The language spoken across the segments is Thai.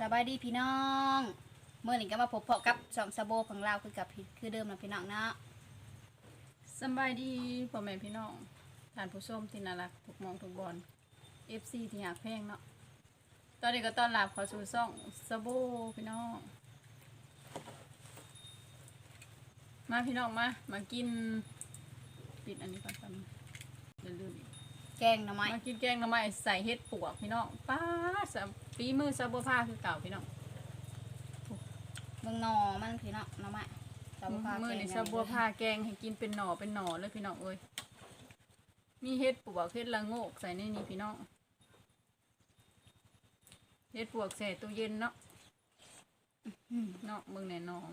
สบายดีพี่น้องเมื่อนี้ก็มาพบเพาะกับสองสะโบของเราคือกับพี่คือเดิมนะพี่น้องเนาะสำบายดีพ่อแม่พี่น้องท่านผู้ชมที่น่ารักทุกมองทุกบอล FC ที่อยากเพลงเนาะตอนนี้ก็ต้อนรับเข้าสู่ช่องสะโบพี่น้อง มาพี่น้องมา มากิน ปิดอันนี้ก่อนครับลืมอีก แกงหน่อไม้มากินแกงหน่อไม้ใส่เห็ดปวกพี่น้องป้าสะปีมือซาบัวผ้าคือเก่าพี่น้องเมืองหนอมันพี่น้องหน่อไม้สะโบพามือแกงนี่ซาบัวผ้าแกงให้กินเป็นหน่อเป็นหน่อเลยพี่น้องเอ้ยมีเห็ดปวกเห็ดละโงกใส่ในนี้พี่น้องเห็ดปวกใส่ตู้เย็นเนาะเนาะมึงแน่นอน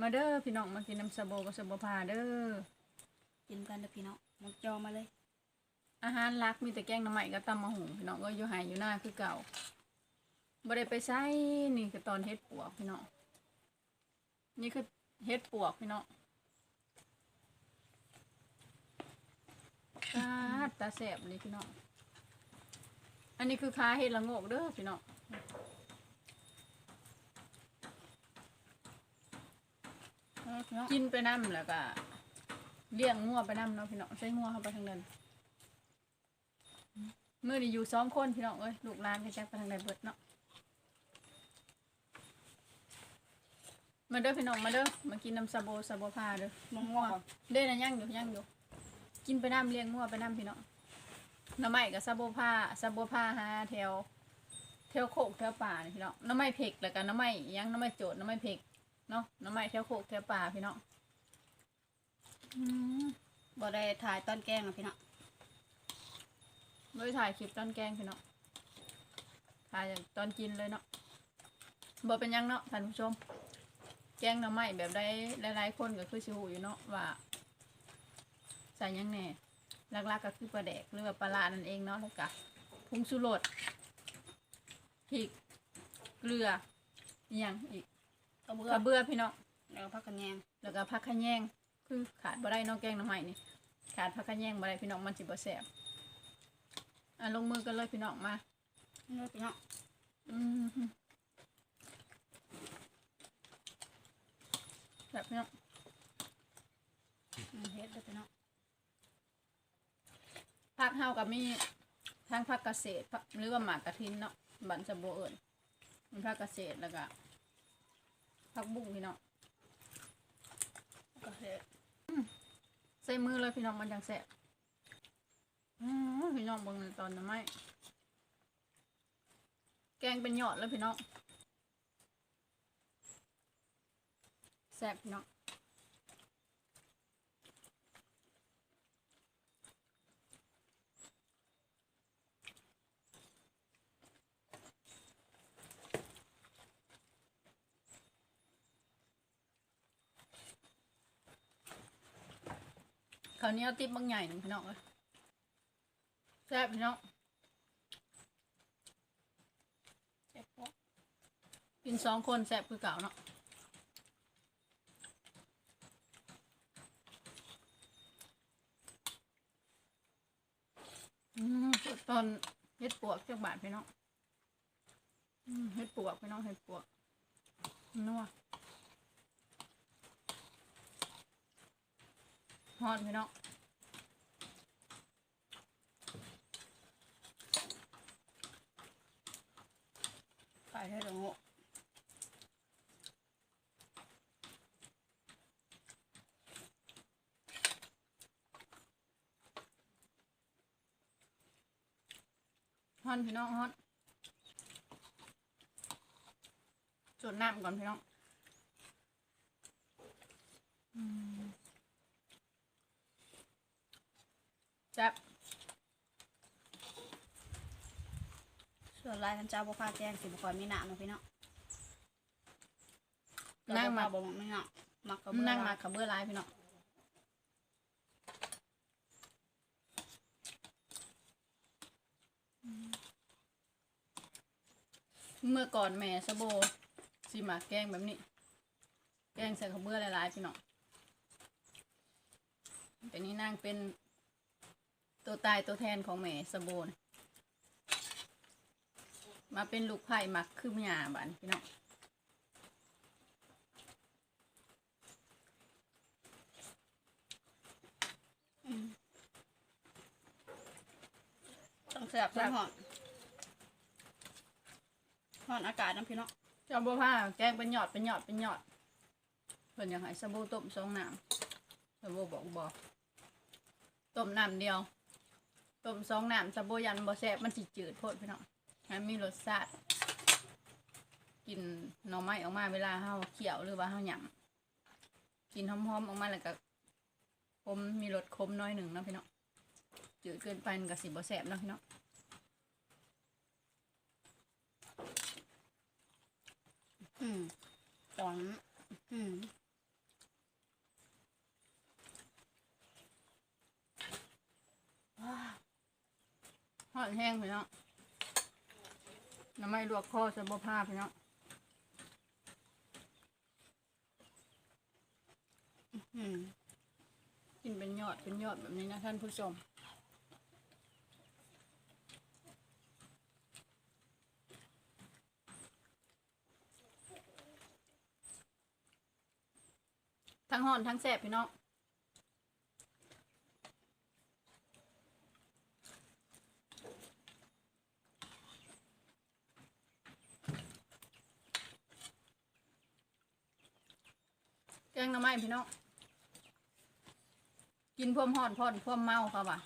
มาเด้อพี่น้องมากินน้ำซาโบกับซาบัวผ้าเด้อ กินกันเด้อพี่น้องมุกจอมาเลย อาหารหลักมีแต่แกงหน่อไม้กับตำมะหุงพี่น้องก็อยู่หายอยู่หน้าคือเก่าบ่ได้ไปใช้นี่คือตอนเฮ็ดปวกพี่น้องนี่คือเฮ็ดปวกพี่น้องตาดตาแสบเลยพี่น้องอันนี้คือค้าเฮ็ดละโงกเด้อพี่น้องเออพี่น้องกินไปน้ำแล้วก็ เลี้ยงงัวไปน้ำเนาะพี่น้องใช้งัวเข้าไปทางนั้นเมื่อนี้อยู่สองคนพี่น้องเอ้ยลูกหลานก็แจ็คไปทางใดเบิดเนาะมาเด้อพี่น้องมาเด้อมากินน้ำซาโบซาโบพาเด้อมะม่วงเด้อนะย่างอยู่ย่างอยู่กินไปน้ำเลี้ยงงัวไปน้ำพี่น้องหน้ำไม้กับซาโบพาซาโบพาหาแถวแถวโคกแถวป่านี่พี่น้องหน้ำไม้เผ็กแล้วกันน้ำไม้อิหยังหน้ำไม้โจดหน้ำไม้เผ็กเนาะหน้ำไม้แถวโคกแถวป่าพี่น้องอืม บ่ได้ถ่ายตอนแกงนะพี่น้องไว้ถ่ายคลิปตอนแกงพี่น้องถ่ายตอนกินเลยเนาะบ่เป็นหยังเนาะท่านผู้ชม แกงหน่อไม้แบบได้หลายๆคนก็คือชิหูอยู่เนาะว่าใส่หยังแหน่หลักๆก็คือปลาแดกหรือว่าปลาลานั่นเองเนาะแล้วก็ผงชูรสพริกเกลืออหยังอีกกระเบื้กอระเบื้อพี่น้องแล้วก็ผักกระแยงแล้วก็ผักขะแยง คือขาดบ่ได้เนาะแกงหน่อไม้นี่ขาดผักขะแยงบ่ได้พี่น้องมันสิบ่แซ่บอะลงมือกันเลยพี่น้องมานี่พี่น้องอืมฮึแบบพี่น้องอืมเฮ็ดเด้อพี่น้องผักเฮากับมีทั้งผักเกษตรผักหรือว่าหมากกระทินเนาะบันจะโบเอิญมีผักเกษตรแล้วก็ผักบุ้งพี่น้อง ก็เฮ็ด ใส่มือเลยพี่น้องมันจังแสบอืมพี่น้องเบิ่งตอนนั้นไหมแกงเป็นหยอดแล้วพี่น้องแสบพี่น้อง ข้าวเนียติ๊บบางใหญ่หนึ่งพี่น้องเลยแซ่บพี่น้องเจ็บปวดกินสองคนแซ่บคือเก่าเนาะอืมตอนเฮ็ดปวกเจ้าบาทพี่น้องเฮ็ดปวกพี่น้องเฮ็ดปวกนัว ฮอดพี่น้องขายให้ดอกโง่ฮอนพี่น้องฮอนจุดน้ำก่อนพี่น้องอืม แซ่บส่วนลายกันเจ้าบ่พาแกงสิบ่ค่อยมีน้ำนะพี่น้องนั่งมา บ่มักไม่น้ำมักกระเบื้อนั่งมาขับเบื่อร้ายพี่น้องเมื่อก่อนแม่สะโบสิมาแกงแบบนี้ แกงใส่ขับเบื่อหลายๆพี่น้องแต่นี่นั่งเป็น ตัวตายตัวแทนของแม่สะโบนะมาเป็นลูกไผ่หมักคือหญ้าบานพี่น้องต้องเสียบต้องหอนหอนอากาศน้ำพี่น้องเจ้าบัวผ้าแกงเป็นหยอดเป็นหยอดเป็นหยอดเพิ่นอยากให้สบู่ต้มสองน้ำสบู่บอกบอกต้มน้ำเดียว ต้มสองน้ำสบู่ยันบ่แซ่บมันสิจืดโพดพี่น้องให้มีรสชาติกินหน่อไม้ออกมาเวลาเฮาเคี่ยวหรือว่าเฮาหยำกินหอมๆออกมาแล้วก็คมมีรสคมน้อยหนึ่งนะพี่น้องจืดเกินไปมันก็สิบ่แซ่บนะพี่น้องอืมตอนอืม หอดแห้ง พี่น้องน้ำไม่ลวกคอสบู่ผ้าพี่น้องอืมกินเป็นยอดเป็นยอดแบบนี้นะท่านผู้ชมทั้งห่อนทั้งแสบพี่น้อง งหน้ำไม้พี่น้องกินพวมห่อนพอนพวมเมาครับว่ะ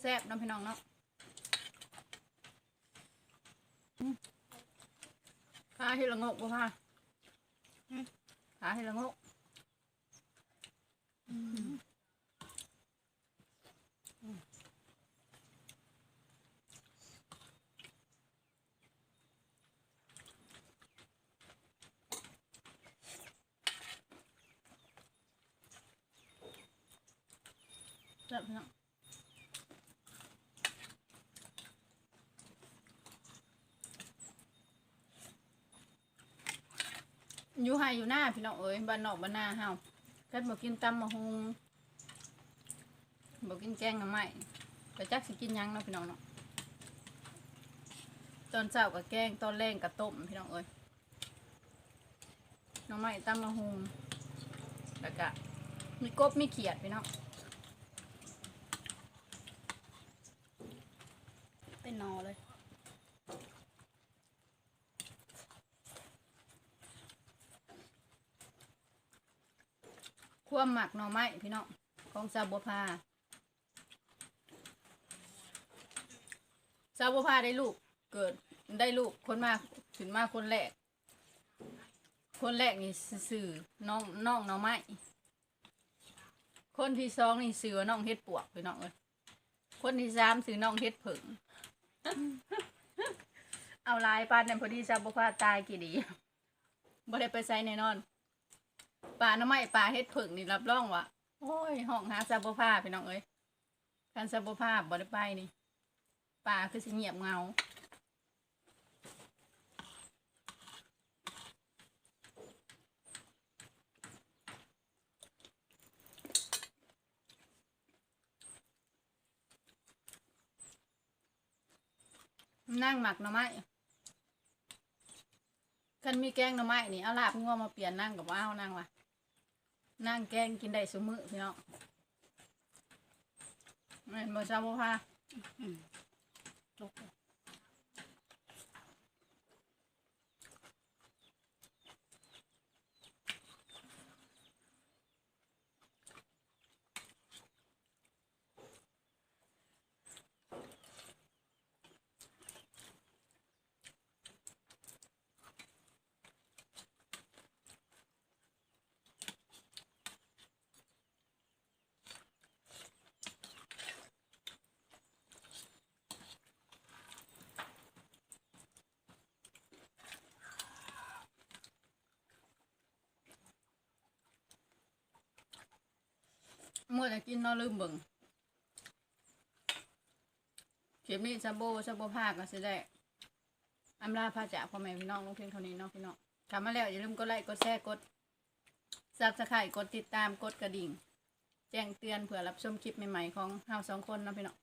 แซ่บน้ำพี่น้องเนาะอืมขาให้ละงกบ่ค่ะขาให้ละงก แซ่บพี่น้องอยู่ไห้อยู่หน้าพี่น้องเอ้ยบ้านนอกบ้านนาเฮาคันบ่กินตำมะฮุงบ่กินแกงหน่อไม้แต่จักสิกินหยังเนาะพี่น้องเนาะตอนเช้าก็แกงตอนแรงก็ต้มพี่น้องเอ้ยหน่อไม้ตำมะฮุงแล้วก็มีกบมีเขียดพี่น้อง เป็ นนอเลย คั่วหมักหน่อไม้พี่น้องของซาบัวพาซาบัวพาได้ลูกเกิดได้ลูกคนมาถึงมาคนแรก คนแรกนี่สื่อน้องน้องหน่อไม้คนที่สองนี่สื่อว่าน้องเฮ็ดปวกพี่น้องเอ้ยคนที่สามสื่อน้องเฮ็ดผึ่ง เอาลายปานนั่นพอดีซาบัวพาตายกี่ดีบ่ได้ไปใส่แน่นอนป่าหน้ำไม้ป่าเฮ็ดผึ่งนี่รับรองว่าโอ้ยห้องหาซาบภาพี่น้องเอ้ยการซาบภาบ่ได้ไปนี่ป่าคือสิเงียบเงา นั่งหมักหน่อไม้คันมีแกงหน่อไม้นี่เอาลาบงัวมาเปลี่ยนนั่งกับว่าเอานั่งว่ะนั่งแกงกินได้สมือพี่น้องไม่นบ่ซาบ่พาอืม เมื่อจะกินนอลืมเบิ่งคลิปนี้ซาโบซาโบพาก็สิได้อำลาพาจากพ่อแม่พี่น้องลงเพียงเท่านี้เนาะพี่น้องกลับมาแล้วอย่าลืมกดไลค์กดแชร์กดซับสไครต์กดติดตามกดกระดิ่ง แจ้งเตือนเผื่อรับชมคลิปใหม่ๆของเราสองคนเนาะพี่น้อง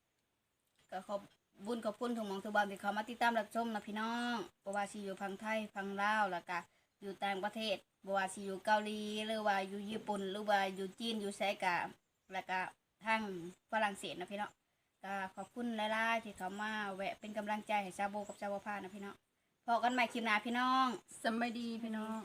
ก็ขอบบุญขอบคุณทุกหมองทุกบานที่เขามาติดตามรับชมนะพี่น้องบวาสิอยู่พังไทยพังลาวแล้วก็อยู่ต่างประเทศบวาสิอยู่เกาหลีหรือว่าอยู่ญี่ปุ่นหรือว่าอยู่จีนอยู่ไสกะ แล้วก็ทางฝรั่งเศสนะพี่เนาะก็ขอบคุณหลายๆที่เขามาแวะเป็นกำลังใจให้ชาวโบกับชาวพานะพี่เนาะพอกันใหม่คลิปหน้าพี่น้องสำบายดีพี่น้อง